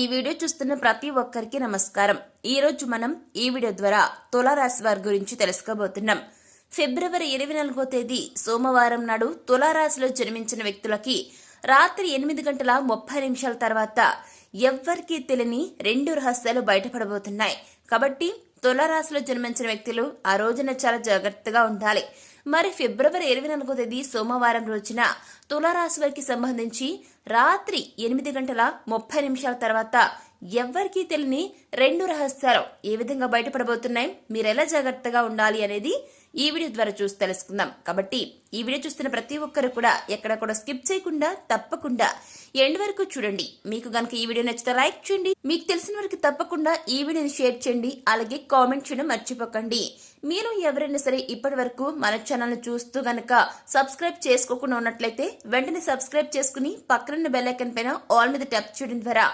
ఈ వీడియో చూస్తున్న ప్రతి ఒక్కరికి నమస్కారం. ఈరోజు మనం ఈ వీడియో ద్వారా తులారాశి వారి గురించి తెలుసుకోబోతున్నాం. ఫిబ్రవరి ఇరవై నాలుగో తేదీ సోమవారం నాడు తులారాశిలో జన్మించిన వ్యక్తులకి రాత్రి ఎనిమిది గంటల ముప్పై నిమిషాల తర్వాత ఎవ్వరికీ తెలియని రెండు రహస్యాలు బయటపడబోతున్నాయి. కాబట్టి తులారాశిలో జన్మించిన వ్యక్తులు ఆ రోజున చాలా జాగ్రత్తగా ఉండాలి. మరి ఫిబ్రవరి ఇరవై నాలుగో తేదీ సోమవారం రోజున తులారాశి వారికి సంబంధించి రాత్రి ఎనిమిది గంటల ముప్పై నిమిషాల తర్వాత ఎవ్వరికీ తెలియని రెండు రహస్యాలు ఏ విధంగా బయటపడబోతున్నాయి మీరు ఎలా జాగ్రత్తగా ఉండాలి అనేది ఈ వీడియో ద్వారా చూసి తెలుసుకుందాం. కాబట్టి ఈ వీడియో చూస్తున్న ప్రతి ఒక్కరు కూడా ఎక్కడ కూడా స్కిప్ చేయకుండా తప్పకుండా ఎండ్ వరకు చూడండి. మీకు కనుక ఈ వీడియో నచ్చితే లైక్ చేయండి. మీకు తెలిసిన వారికి తప్పకుండా ఈ వీడియోని షేర్ చేయండి. అలాగే కామెంట్ చేయడం మర్చిపోకండి. మీరు ఎవరైనా సరే ఇప్పటి వరకు మన ఛానల్ చూస్తూ గనక సబ్స్క్రైబ్ చేసుకోకుండా ఉన్నట్లయితే వెంటనే సబ్స్క్రైబ్ చేసుకుని పక్కనున్న బెల్లైకన్ పైన ఆల్ మీద ట్యాప్ చేయడం ద్వారా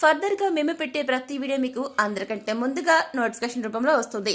ఫర్దర్గా మేము పెట్టే ప్రతి వీడియో మీకు అందరికంటే ముందుగా నోటిఫికేషన్ రూపంలో వస్తుంది.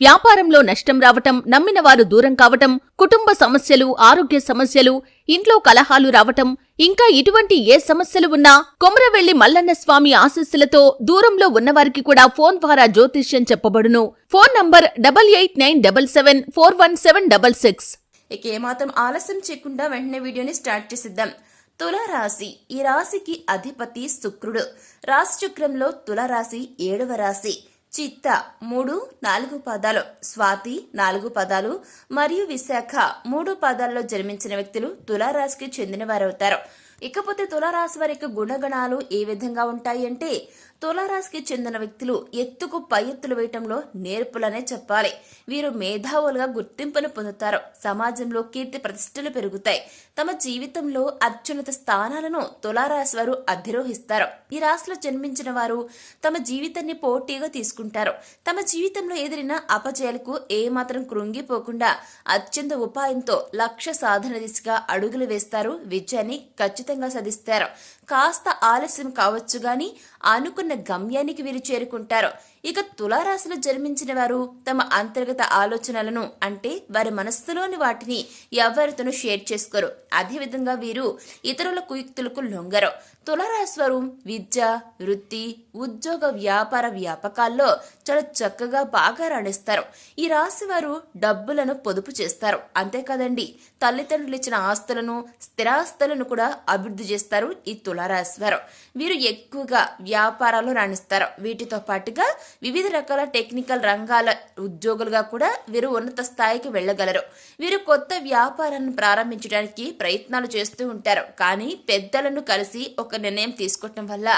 వ్యాపారంలో నష్టం రావటం నమ్మిన వారు దూరం కావటం కుటుంబ సమస్యలు ఆరోగ్య సమస్యలు ఇంట్లో కలహాలు రావటం ఇంకా ఇటువంటి ఏ సమస్యలు ఉన్నా కొమరవెల్లి మల్లన్న స్వామి ఆశస్సులతో దూరంలో ఉన్నవారికి కూడా ఫోన్ ద్వారా జ్యోతిష్యం చెప్పబడును. Phone number double eight nine double seven four one seven double six. ఇక ఏమాత్రం ఆలస్యం చేయకుండా వెంటనే వీడియోని స్టార్ట్ చేసిద్దాం. తులారాశి ఈ రాశికి అధిపతి శుక్రుడు. రాశి చక్రంలో తులారాశి ఏడవ రాశి. చిత్త మూడు నాలుగు పదాలు స్వాతి నాలుగు పదాలు మరియు విశాఖ మూడు పదాల్లో జన్మించిన వ్యక్తులు తులారాశికి చెందిన వారవుతారు ఇకపోతే తులారాశి వారికి గుణగణాలు ఏ విధంగా ఉంటాయి అంటే తులారాశికి చెందిన వ్యక్తులు ఎత్తుకు పై ఎత్తులు వేయటంలో నేర్పులనే చెప్పాలి. వీరు మేధావులుగా గుర్తింపును పొందుతారు. సమాజంలో కీర్తి ప్రతిష్టలు పెరుగుతాయి. తమ జీవితంలో అత్యున్నత స్థానాలను తులారాశి వారు అధిరోహిస్తారు. ఈ రాశిలో జన్మించిన వారు తమ జీవితాన్ని పోటీగా తీసుకుంటారు. తమ జీవితంలో ఎదిరిన అపజయాలకు ఏమాత్రం కృంగిపోకుండా అత్యంత ఉపాయంతో లక్ష్య సాధన దిశగా అడుగులు వేస్తారు విజయాన్ని ఖచ్చితంగా సాధిస్తారు కాస్త ఆలస్యం కావచ్చు గాని అనుకున్న గమ్యానికి వీరు చేరుకుంటారు. ఇక తులారాశిలో జన్మించిన వారు తమ అంతర్గత ఆలోచనలను అంటే వారి మనస్సులోని వాటిని ఎవరితోనూ షేర్ చేసుకోరు. అదేవిధంగా వీరు ఇతరుల కుయుక్తులకు లొంగరు. తులారాశి వారు విద్య వృత్తి ఉద్యోగ వ్యాపార వ్యాపకాల్లో చాలా చక్కగా బాగా రాణిస్తారు. ఈ రాశి వారు డబ్బులను పొదుపు చేస్తారు. అంతేకాదండి తల్లిదండ్రులు ఇచ్చిన ఆస్తులను స్థిరాస్తులను కూడా అభివృద్ధి చేస్తారు ఈ తులారాశి వారు. వీరు ఎక్కువగా వ్యాపారాలు రాణిస్తారు. వీటితో పాటుగా వివిధ రకాల టెక్నికల్ రంగాల ఉద్యోగులుగా కూడా వీరు ఉన్నత స్థాయికి వెళ్ళగలరు. వీరు కొత్త వ్యాపారాన్ని ప్రారంభించడానికి ప్రయత్నాలు చేస్తూ ఉంటారు. కానీ పెద్దలను కలిసి ఒక నిర్ణయం తీసుకోవటం వల్ల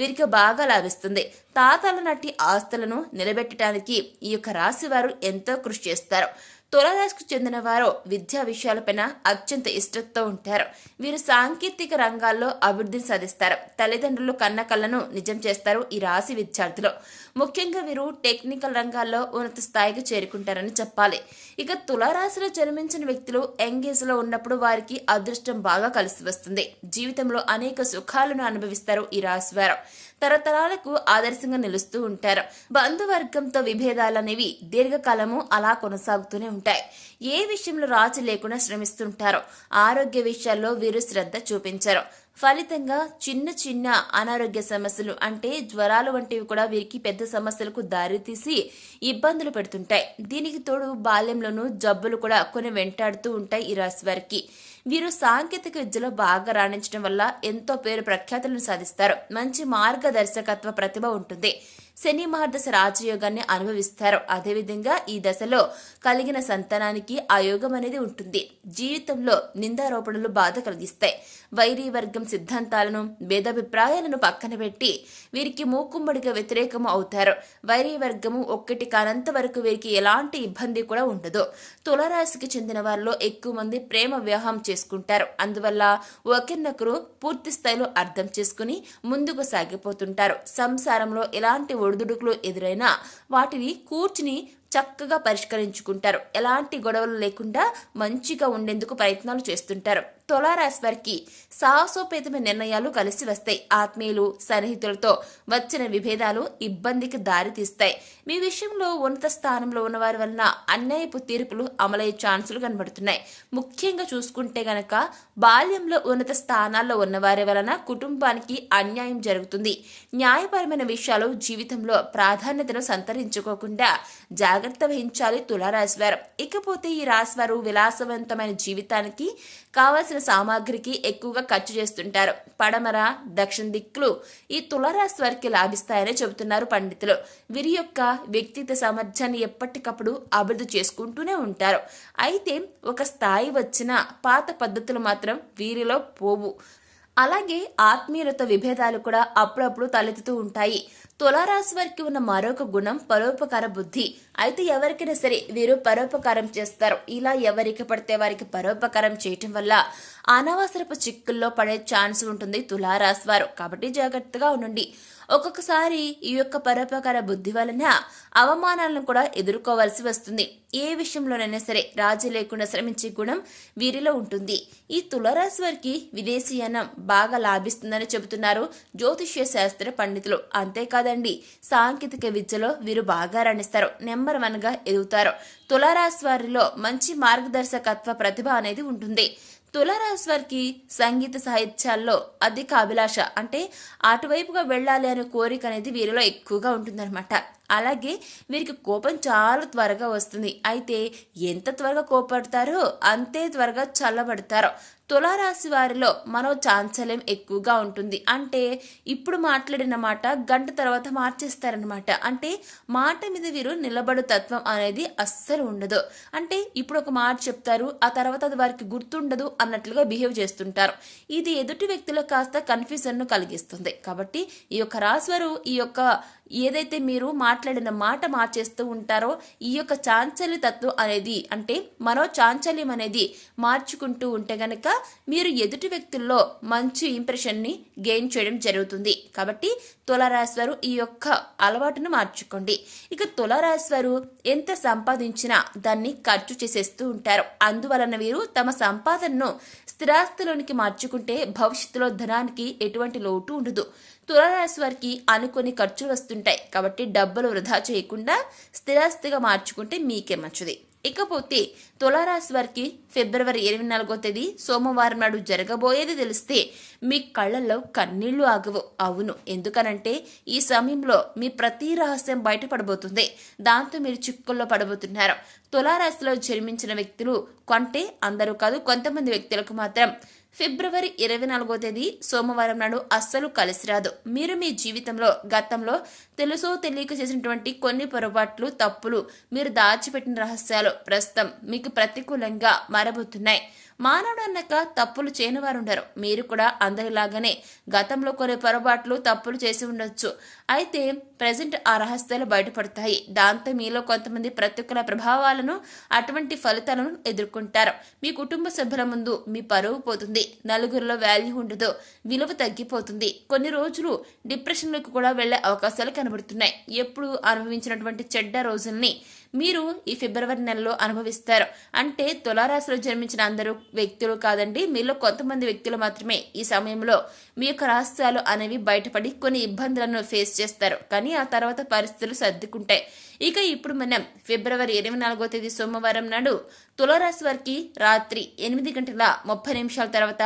వీరికి బాగా లాభిస్తుంది. తాతల నాటి ఆస్తులను నిలబెట్టడానికి ఈ యొక్క రాశి వారు ఎంతో కృషి చేస్తారు. తులారాశికి చెందిన వారు విద్యా విషయాలపైన అత్యంత ఇష్టంతో ఉంటారు. వీరు సాంకేతిక రంగాల్లో అభివృద్ధిని సాధిస్తారు. తల్లిదండ్రులు కన్న కళ్ళను నిజం చేస్తారు ఈ రాశి విద్యార్థులు. ముఖ్యంగా వీరు టెక్నికల్ రంగాల్లో ఉన్నత స్థాయికి చేరుకుంటారని చెప్పాలి. ఇక తులారాశిలో జన్మించిన వ్యక్తులు యంగేజ్లో ఉన్నప్పుడు వారికి అదృష్టం బాగా కలిసి వస్తుంది. జీవితంలో అనేక సుఖాలను అనుభవిస్తారు ఈ రాశి వారు తరతరాలకు ఆదర్శంగా నిలుస్తూ ఉంటారు. బంధువర్గంతో విభేదాలు అనేవి దీర్ఘకాలము అలా కొనసాగుతూనే ఉంటాయి. ఉంటాయి. ఏ విషయంలో రాజు లేకుండా శ్రమిస్తుంటారో ఆరోగ్య విషయాల్లో వీరు శ్రద్ధ చూపించారు. ఫలితంగా చిన్న చిన్న అనారోగ్య సమస్యలు అంటే జ్వరాలు వంటివి కూడా వీరికి పెద్ద సమస్యలకు దారితీసి ఇబ్బందులు పెడుతుంటాయి. దీనికి తోడు బాల్యంలోనూ జబ్బులు కూడా కొన్ని వెంటాడుతూ ఉంటాయి ఈ రాశి వారికి. వీరు సాంకేతిక విద్యలో బాగా రాణించడం వల్ల ఎంతో పేరు ప్రఖ్యాతులను సాధిస్తారు. మంచి మార్గదర్శకత్వ ప్రతిభ ఉంటుంది. శని మహర్దశ రాజయోగాన్ని అనుభవిస్తారు. అదేవిధంగా ఈ దశలో కలిగిన సంతానానికి ఆ యోగం అనేది ఉంటుంది. జీవితంలో నిందారోపణలు బాధ కలిగిస్తాయి. వైరీ వర్గం సిద్ధాంతాలను భేదాభిప్రాయాలను పక్కన పెట్టి వీరికి మూకుమ్మడిగా వ్యతిరేకము అవుతారు. వైరీ వర్గము ఒక్కటి కానంత వరకు వీరికి ఎలాంటి ఇబ్బంది కూడా ఉండదు. తులరాశికి చెందిన వారిలో ఎక్కువ మంది ప్రేమ వివాహం చేసుకుంటారు. అందువల్ల ఒకరినొకరు పూర్తి స్థాయిలో అర్థం చేసుకుని ముందుకు సాగిపోతుంటారు. సంసారంలో ఎలాంటి ఒడిదుడుకులు ఎదురైనా వాటిని కూర్చుని చక్కగా పరిష్కరించుకుంటారు. ఎలాంటి గొడవలు లేకుండా మంచిగా ఉండేందుకు ప్రయత్నాలు చేస్తుంటారు. తులారాశి వారికి సాహసోపేతమైన నిర్ణయాలు కలిసి వస్తాయి. ఆత్మీయులు సన్నిహితులతో వచ్చిన విభేదాలు ఇబ్బందికి దారితీస్తాయి మీ విషయంలో ఉన్నత స్థానంలో ఉన్న వారి వలన అన్యాయపు తీర్పులు అమలయ్యే ఛాన్సులు కనబడుతున్నాయి. ముఖ్యంగా చూసుకుంటే గనక బాల్యంలో ఉన్నత స్థానాల్లో ఉన్నవారి వలన కుటుంబానికి అన్యాయం జరుగుతుంది. న్యాయపరమైన విషయాలు జీవితంలో ప్రాధాన్యతను సంతరించుకోకుండా జాగ్రత్త వహించాలి తులారాశివారు ఇకపోతే ఈ రాశివారు విలాసవంతమైన జీవితానికి కావాల్సిన సామాగ్రికి ఎక్కువగా ఖర్చు చేస్తుంటారు. పడమర దక్షిణ దిక్కులు ఈ తులరాశి వారికి లాభిస్తాయని చెబుతున్నారు పండితులు. వీరి యొక్క వ్యక్తిత్వ సామర్థ్యాన్ని ఎప్పటికప్పుడు అభివృద్ధి చేసుకుంటూనే ఉంటారు. అయితే ఒక స్థాయి వచ్చిన పాత పద్ధతులు మాత్రం వీరిలో పోవు. అలాగే ఆత్మీయులతో విభేదాలు కూడా అప్పుడప్పుడు తలెత్తుతూ ఉంటాయి. తులారాశి వారికి ఉన్న మరొక గుణం పరోపకార బుద్ధి. అయితే ఎవరికైనా సరే వీరు పరోపకారం చేస్తారు. ఇలా ఎవరికి పడితే వారికి పరోపకారం చేయటం వల్ల అనవసరపు చిక్కుల్లో పడే ఛాన్స్ ఉంటుంది తులారాశి వారు. కాబట్టి జాగ్రత్తగా ఉండండి. ఒక్కొక్కసారి ఈ యొక్క పరోపకార బుద్ధి వలన అవమానాలను కూడా ఎదుర్కోవాల్సి వస్తుంది. ఏ విషయంలోనైనా సరే రాజీ లేకుండా శ్రమించే గుణం వీరిలో ఉంటుంది. ఈ తులరాశి వారికి విదేశీయానం బాగా లాభిస్తుందని చెబుతున్నారు జ్యోతిష్య శాస్త్ర పండితులు. అంతేకాదండి సాంకేతిక విద్యలో వీరు బాగా రాణిస్తారు. నెంబర్ వన్గా ఎదుగుతారు. తులారాశి వారిలో మంచి మార్గదర్శకత్వ ప్రతిభ అనేది ఉంటుంది. తులారాశి వారికి సంగీత సాహిత్యాల్లో అధిక అభిలాష. అంటే అటువైపుగా వెళ్ళాలి అనే కోరిక అనేది వీరిలో ఎక్కువగా ఉంటుందన్నమాట. అలాగే వీరికి కోపం చాలా త్వరగా వస్తుంది. అయితే ఎంత త్వరగా కోపడతారో అంతే త్వరగా చల్లబడతారో. తులారాశి వారిలో మనో చాంచల్యం ఎక్కువగా ఉంటుంది. అంటే ఇప్పుడు మాట్లాడిన మాట గంట తర్వాత మార్చేస్తారనమాట అంటే మాట మీద వీరు నిలబడు తత్వం అనేది అస్సలు ఉండదు. అంటే ఇప్పుడు ఒక మాట చెప్తారు ఆ తర్వాత అది వారికి గుర్తుండదు అన్నట్లుగా బిహేవ్ చేస్తుంటారు. ఇది ఎదుటి వ్యక్తిలో కాస్త కన్ఫ్యూజన్ను కలిగిస్తుంది. కాబట్టి ఈ యొక్క రాశి వారు ఈ యొక్క ఏదైతే మీరు మాట్లాడిన మాట మార్చేస్తూ ఉంటారో ఈ యొక్క చాంచల్య తత్వం అనేది అంటే మనో చాంచల్యం అనేది మార్చుకుంటూ ఉంటే గనక మీరు ఎదుటి వ్యక్తుల్లో మంచి ఇంప్రెషన్ని గెయిన్ చేయడం జరుగుతుంది. కాబట్టి తులారాశి వారు ఈ యొక్క అలవాటును మార్చుకోండి. ఇక తులారాశి వారు ఎంత సంపాదించినా దాన్ని ఖర్చు చేసేస్తూ ఉంటారు. అందువలన వీరు తమ సంపాదనను స్థిరాస్తిలోనికి మార్చుకుంటే భవిష్యత్తులో ధనానికి ఎటువంటి లోటు ఉండదు. తులారాశి వారికి అనుకొని ఖర్చులు వస్తుంటాయి. కాబట్టి డబ్బులు వృధా చేయకుండా స్థిరాస్తిగా మార్చుకుంటే మీకే మంచిది. ఇకపోతే తులారాశి వారికి ఫిబ్రవరి ఇరవై నాలుగో తేదీ సోమవారం నాడు జరగబోయేది తెలిస్తే మీ కళ్ళల్లో కన్నీళ్ళు ఆగవు. అవును. ఎందుకనంటే ఈ సమయంలో మీ ప్రతి రహస్యం బయటపడబోతుంది. దాంతో మీరు చిక్కుల్లో పడబోతున్నారు. తులారాశిలో జన్మించిన వ్యక్తులు కొంటే అందరూ కాదు కొంతమంది వ్యక్తులకు మాత్రం ఫిబ్రవరి ఇరవై నాలుగో తేదీ సోమవారం నాడు అస్సలు కలిసిరాదు. మీరు మీ జీవితంలో గతంలో తెలుసో తెలియక చేసినటువంటి కొన్ని పొరపాట్లు తప్పులు మీరు దాచిపెట్టిన రహస్యాలు ప్రస్తుతం మీకు ప్రతికూలంగా మారబోతున్నాయి. మానవుడు అన్నాక తప్పులు చేయని ఉండరు మీరు కూడా అందరిలాగానే గతంలో కొన్ని పొరపాట్లు తప్పులు చేసి ఉండొచ్చు. అయితే ప్రజెంట్ ఆ రహస్యాలు బయటపడతాయి. దాంతో మీలో కొంతమంది ప్రతికూల ప్రభావాలను అటువంటి ఫలితాలను ఎదుర్కొంటారు. మీ కుటుంబ సభ్యుల ముందు మీ పరువు పోతుంది. నలుగురిలో వాల్యూ ఉండదు. విలువ తగ్గిపోతుంది. కొన్ని రోజులు డిప్రెషన్లకు కూడా వెళ్ళే అవకాశాలు కనబడుతున్నాయి. ఎప్పుడు అనుభవించినటువంటి చెడ్డ రోజుల్ని మీరు ఈ ఫిబ్రవరి నెలలో అనుభవిస్తారు. అంటే తులారాశిలో జన్మించిన అందరూ వ్యక్తులు కాదండి. మీలో కొంతమంది వ్యక్తులు మాత్రమే ఈ సమయంలో మీ యొక్క రహస్యాలు అనేవి బయటపడి కొన్ని ఇబ్బందులను ఫేస్ చేస్తారు. కానీ ఆ తర్వాత పరిస్థితులు సర్దుకుంటాయి. ఇక ఇప్పుడు మనం ఫిబ్రవరి ఇరవై నాలుగో తేదీ సోమవారం నాడు తులారాశి వారికి రాత్రి ఎనిమిది గంటల ముప్పై నిమిషాల తర్వాత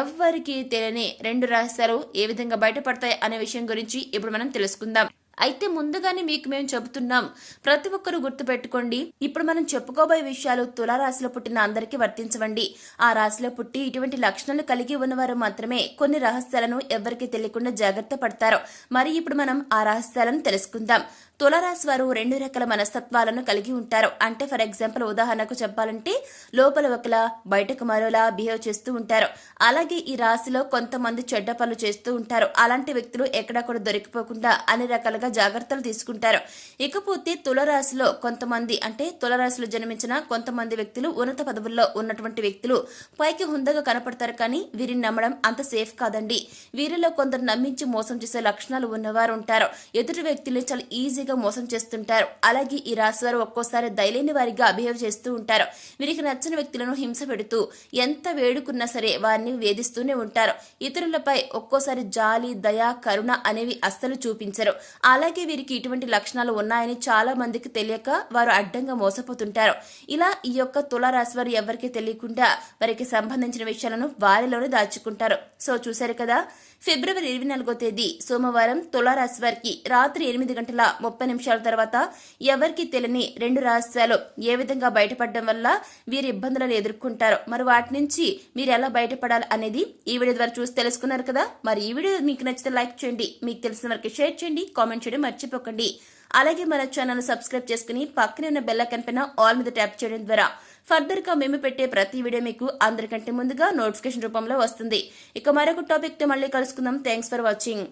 ఎవ్వరికి తెలియని రెండు రహస్యాలు ఏ విధంగా బయటపడతాయి అనే విషయం గురించి ఇప్పుడు మనం తెలుసుకుందాం. అయితే ముందుగానే మీకు మేము చెబుతున్నాం. ప్రతి ఒక్కరూ గుర్తుపెట్టుకోండి. ఇప్పుడు మనం చెప్పుకోబోయే విషయాలు తులారాశిలో పుట్టిన అందరికీ వర్తించవండి. ఆ రాశిలో పుట్టి ఇటువంటి లక్షణాలు కలిగి ఉన్నవారు మాత్రమే కొన్ని రహస్యాలను ఎవరికి తెలియకుండా జాగ్రత్త పడతారు. మరి ఇప్పుడు మనం ఆ రహస్యాలను తెలుసుకుందాం. తులరాశి వారు రెండు రకాల మనస్తత్వాలను కలిగి ఉంటారు. అంటే ఫర్ ఎగ్జాంపుల్ ఉదాహరణకు చెప్పాలంటే లోపల ఒకలా బయటకు మరోలా బిహేవ్ చేస్తూ ఉంటారు. అలాగే ఈ రాశిలో కొంతమంది చెడ్డ పనులు చేస్తూ ఉంటారు. అలాంటి వ్యక్తులు ఎక్కడా కూడా దొరికిపోకుండా అన్ని రకాలుగా జాగ్రత్తలు తీసుకుంటారు. ఇకపోతే తులరాశిలో కొంతమంది అంటే తులరాశిలో జన్మించిన కొంతమంది వ్యక్తులు ఉన్నత పదవుల్లో ఉన్నటువంటి వ్యక్తులు పైకి హుందగా కనపడతారు. కానీ వీరిని నమ్మడం అంత సేఫ్ కాదండి. వీరిలో కొందరు నమ్మించి మోసం చేసే లక్షణాలు ఉన్నవారు ఉంటారు. ఎదుటి వ్యక్తుల్ని చాలా ఈజీగా ఈజీగా మోసం చేస్తుంటారు. అలాగే ఈ రాశి వారు ఒక్కోసారి దయలేని వారిగా బిహేవ్ చేస్తూ ఉంటారు. వీరికి నచ్చని వ్యక్తులను హింస పెడుతూ ఎంత వేడుకున్నా సరే వారిని వేధిస్తూనే ఉంటారు. ఇతరులపై ఒక్కోసారి జాలి దయ కరుణ అనేవి అస్సలు చూపించరు. అలాగే వీరికి ఇటువంటి లక్షణాలు ఉన్నాయని చాలా మందికి తెలియక వారు అడ్డంగా మోసపోతుంటారు. ఇలా ఈ యొక్క తులారాశి వారు ఎవరికి తెలియకుండా వారికి సంబంధించిన విషయాలను వారిలోనే దాచుకుంటారు. సో చూశారు కదా? ఫిబ్రవరి ఇరవై నాలుగో తేదీ సోమవారం తులారాశి వారికి రాత్రి ఎనిమిది గంటల ముప్పై ముప్పై నిమిషాల తర్వాత ఎవరికి తెలియని రెండు రహస్యాలు ఏ విధంగా బయటపడడం వల్ల వీరు ఇబ్బందులను ఎదుర్కొంటారో మరి వాటి నుంచి మీరు ఎలా బయటపడాలి అనేది ఈ వీడియో ద్వారా చూసి తెలుసుకున్నారు కదా? మరి ఈ వీడియో మీకు నచ్చితే లైక్ చేయండి మీకు తెలిసిన వరకు షేర్ చేయండి కామెంట్ చేయడం మర్చిపోకండి. అలాగే మన ఛానల్ సబ్స్క్రైబ్ చేసుకుని పక్కనే ఉన్న బెల్ ఐకన్ పైన ఆల్ మీద ట్యాప్ చేయడం ద్వారా ఫర్దర్గా మేము పెట్టే ప్రతి వీడియో మీకు అందరికంటే ముందుగా నోటిఫికేషన్ రూపంలో వస్తుంది. ఇక మరొక టాపిక్తో మళ్ళీ కలుసుకుందాం. Thanks for watching